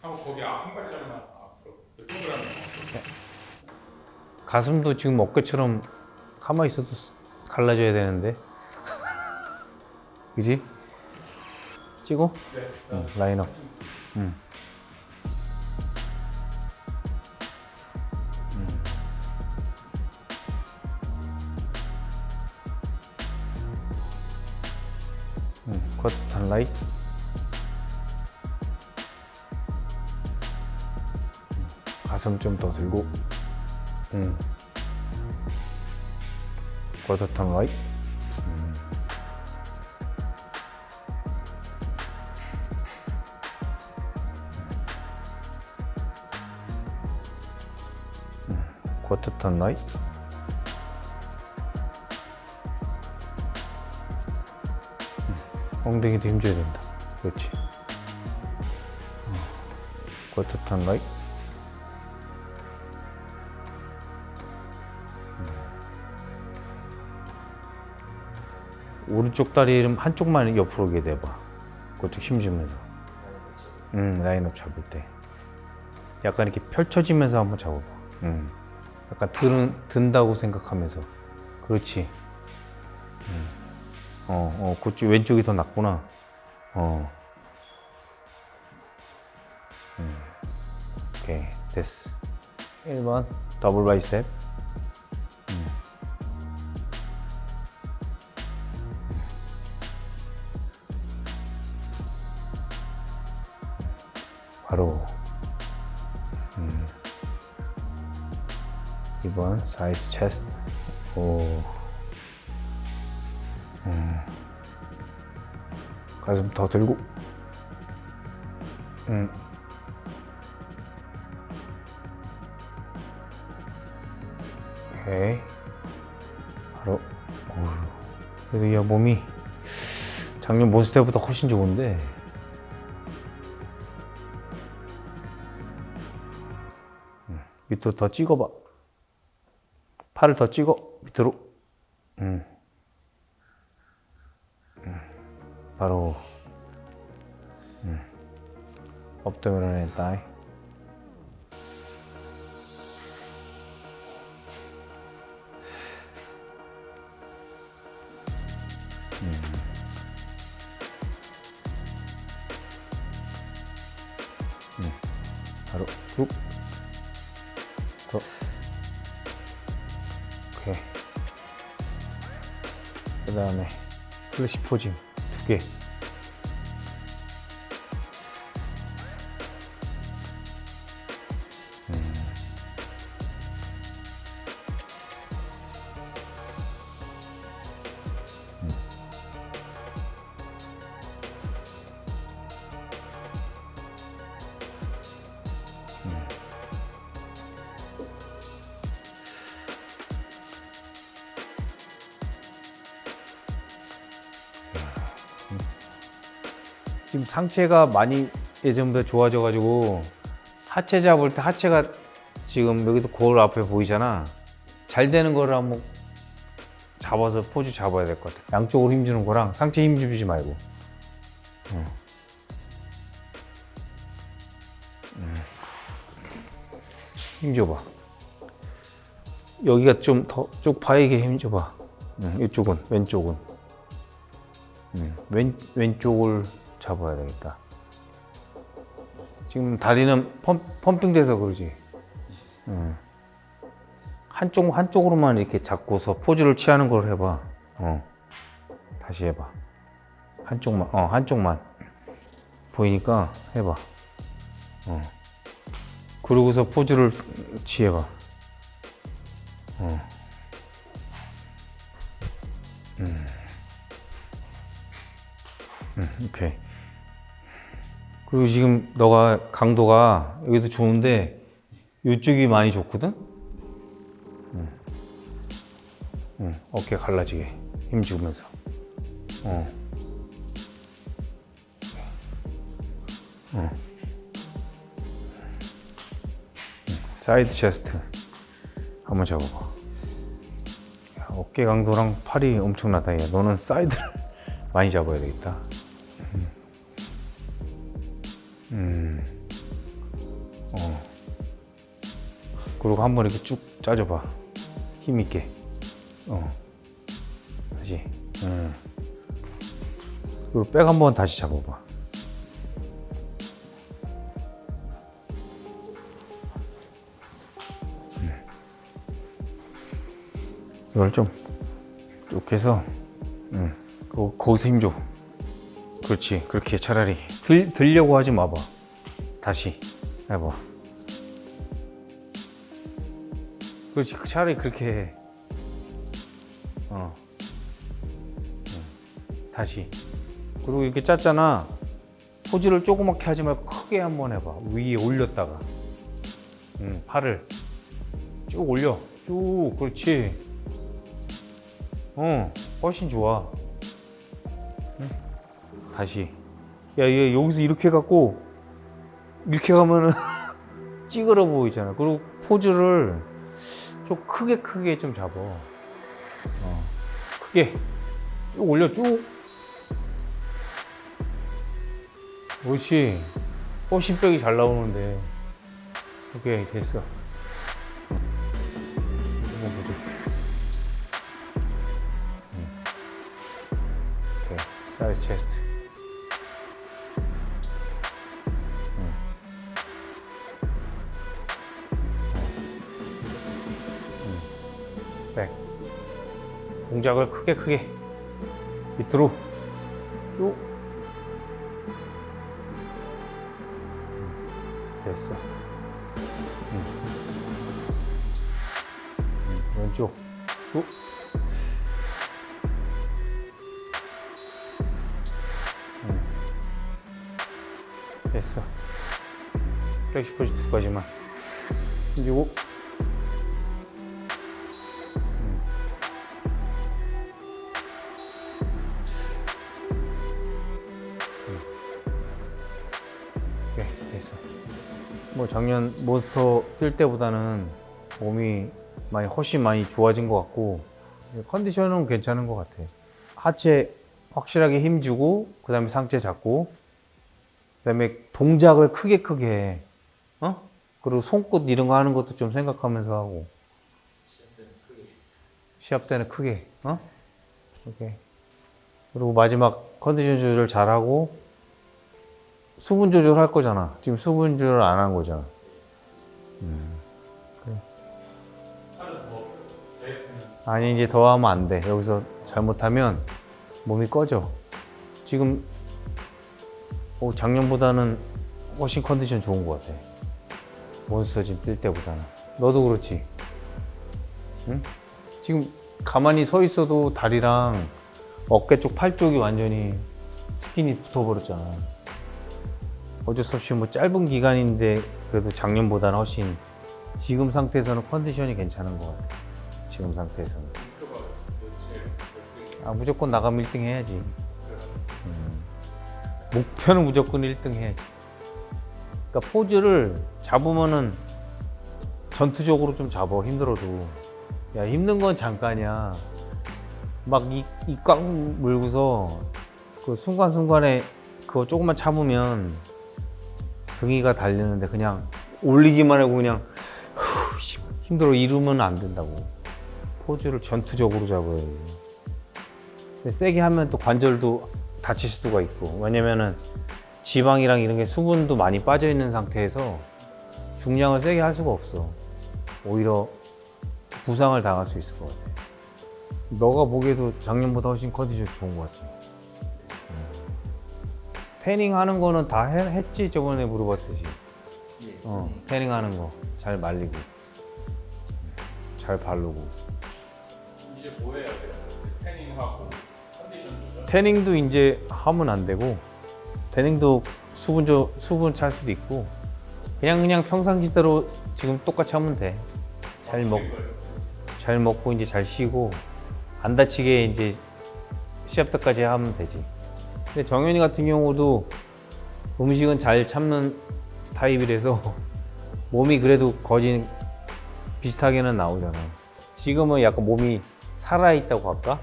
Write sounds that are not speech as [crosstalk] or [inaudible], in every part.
한번 거기 아, 한 발짝만 앞으로 동그라미 가슴도 지금 어깨처럼 가만히 있어도 갈라져야 되는데. 그지? 찍어? 네. 응, 라인업. 응. 응, 쿼트 턴 라이트. 가슴 좀 더 들고. 응. 쿼트 턴 라이트. 쿼트 턴 라이트. 응, 엉덩이도 힘줘야 된다. 그렇지. 어, 쿼트 턴 라이 오른쪽 다리 좀 한쪽만 옆으로 오게 돼봐. 그쪽 힘주면서. 응, 라인업 잡을 때. 약간 이렇게 펼쳐지면서 한번 잡아봐. 응. 약간 든, 든다고 생각하면서. 그렇지. 응. 어, 어, 그쪽 왼쪽이 더 낫구나. 어. 음. 오케이, 됐어. 1번, 더블 바이셉. 바로. 음. 2번, 사이드 체스트. 오. 음. 가슴 더 들고. 음. 오케이. 바로. 어휴. 그래도 야 몸이 작년 몬스 때보다 훨씬 좋은데. 밑으로 더 찍어봐. 팔을 더 찍어 밑으로. 음. 바로 음. 업도미널 앤 다이 음. 바로 쭉 다음에 플래시 포징 두 개. 지금 상체가 많이 예전보다 좋아져가지고 하체 잡을 때 하체가 지금 여기도 거울 앞에 보이잖아. 잘 되는 거를 한번 잡아서 포즈 잡아야 될 것 같아. 양쪽으로 힘주는 거랑 상체 힘 주지 말고. 어. 음. 힘 줘봐. 여기가 좀더쭉 바에게 힘 줘봐. 음, 이쪽은 왼쪽은. 음, 왼 왼쪽을 잡아야 되겠다. 지금 다리는 펌, 펌핑돼서 그러지. 음. 한쪽 한쪽으로만 이렇게 잡고서 포즈를 취하는 걸 해봐. 어. 다시 해봐. 한쪽만. 어 한쪽만. 보이니까 해봐. 어. 그러고서 포즈를 취해봐. 어. 음. 음, 오케이. 그리고 지금 너가 강도가 여기도 좋은데 이쪽이 많이 좋거든? 응. 응, 어깨 갈라지게 힘 주면서. 어. 어. 응, 사이드 체스트 한번 잡아봐. 야, 어깨 강도랑 팔이 엄청나다. 야, 너는 사이드를 [laughs] 많이 잡아야 되겠다. 그리고 한번 이렇게 쭉 짜줘봐. 힘 있게. 어. 다시. 응. 그리고 백 한번 다시 잡아봐. 음. 이걸 좀 이렇게 해서 응. 거, 거기서 힘 줘. 그렇지. 그렇게 차라리 들, 들려고 하지 마봐. 다시 해봐. 그렇지. 그 차라리 그렇게 해. 어. 응. 다시. 그리고 이렇게 짰잖아. 포즈를 조그맣게 하지 말고 크게 한번 해봐. 위에 올렸다가. 응, 팔을 쭉 올려. 쭉. 그렇지. 어, 훨씬 좋아. 응. 다시. 야, 얘 여기서 이렇게 갖고 이렇게 가면은 [laughs] 찌그러 보이잖아. 그리고 포즈를 좀 크게 크게 좀 잡아. 어, 크게 쭉 올려 쭉. 옳지. 훨씬 백이 잘 나오는데. 오케이 됐어. 이거 보자. 응. 오케이 사이즈 체스트. 동작을 크게 크게 밑으로 쭉. 응. 됐어. 응. 응. 왼쪽 쭉. 됐어. 플렉시 포지 두 가지만. 그리고 뭐 작년 몬스터 뛸 때보다는 몸이 많이 훨씬 많이 좋아진 것 같고 컨디션은 괜찮은 것 같아. 하체 확실하게 힘주고 그 다음에 상체 잡고 그 다음에 동작을 크게 크게 해. 어? 그리고 손끝 이런 거 하는 것도 좀 생각하면서 하고. 시합 때는 크게. 어? 오케이. 그리고 마지막 컨디션 조절 잘 하고 수분 조절할 거잖아. 지금 수분 조절 안 한 거잖아. 더 다이어트는 아니 이제 더 하면 안 돼. 여기서 잘못하면 몸이 꺼져. 지금 어, 작년보다는 훨씬 컨디션 좋은 것 같아. 몬스터 지금 뛸 때보다는. 너도 그렇지. 응? 지금 가만히 서 있어도 다리랑 어깨 쪽, 팔 쪽이 완전히 스킨이 붙어버렸잖아. 어쩔 수 없이 뭐 짧은 기간인데 그래도 작년보다는 훨씬 지금 상태에서는 컨디션이 괜찮은 것 같아. 지금 상태에서는. 아, 무조건 나가면 1등 해야지. 음. 목표는 무조건 1등 해야지. 그러니까 포즈를 잡으면은 전투적으로 좀 잡아 힘들어도 야 힘든 건 잠깐이야. 막이꽉 물고서 그 순간순간에 그거 조금만 참으면 등이가 달리는데 그냥 올리기만 하고 그냥 힘들어 이러면 안 된다고. 포즈를 전투적으로 잡아야 돼. 근데 세게 하면 또 관절도 다칠 수가 있고 왜냐면은 지방이랑 이런 게 수분도 많이 빠져 있는 상태에서 중량을 세게 할 수가 없어 오히려 부상을 당할 수 있을 것 같아 너가 보기에도 작년보다 훨씬 컨디션 좋은 것 같지 음. 태닝 하는 거는 다 해- 했지 저번에 물어봤듯이 어, 태닝 하는 거 잘 말리고 잘 바르고 이제 뭐 해야 돼요? 태닝하고 컨디션 조절? 태닝도 이제 하면 안 되고 태닝도 수분 조, 수분 찰 수도 있고 그냥 그냥 평상시대로 지금 똑같이 하면 돼. 잘 먹, 잘 먹고 이제 잘 쉬고 안 다치게 이제 시합 때까지 하면 되지. 근데 정현이 같은 경우도 음식은 잘 참는 타입이라서 [laughs] 몸이 그래도 거진 비슷하게는 나오잖아. 지금은 약간 몸이 살아있다고 할까?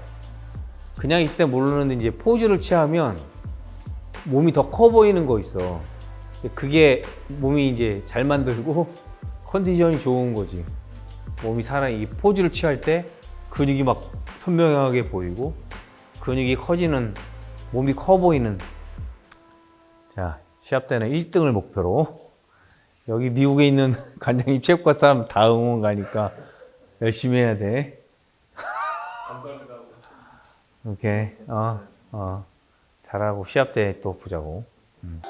그냥 있을 때 모르는데 이제 포즈를 취하면 몸이 더 커 보이는 거 있어. 그게 몸이 이제 잘 만들고 [laughs] 컨디션이 좋은 거지. 몸이 살아 이 포즈를 취할 때 근육이 막 선명하게 보이고 근육이 커지는 몸이 커 보이는 자 시합 때는 1등을 목표로 여기 미국에 있는 [laughs] 관장님 체육관 사람 다 응원 가니까 열심히 해야 돼. 감사합니다. 오케이 어 어 잘하고 시합 때 또 보자고. 음.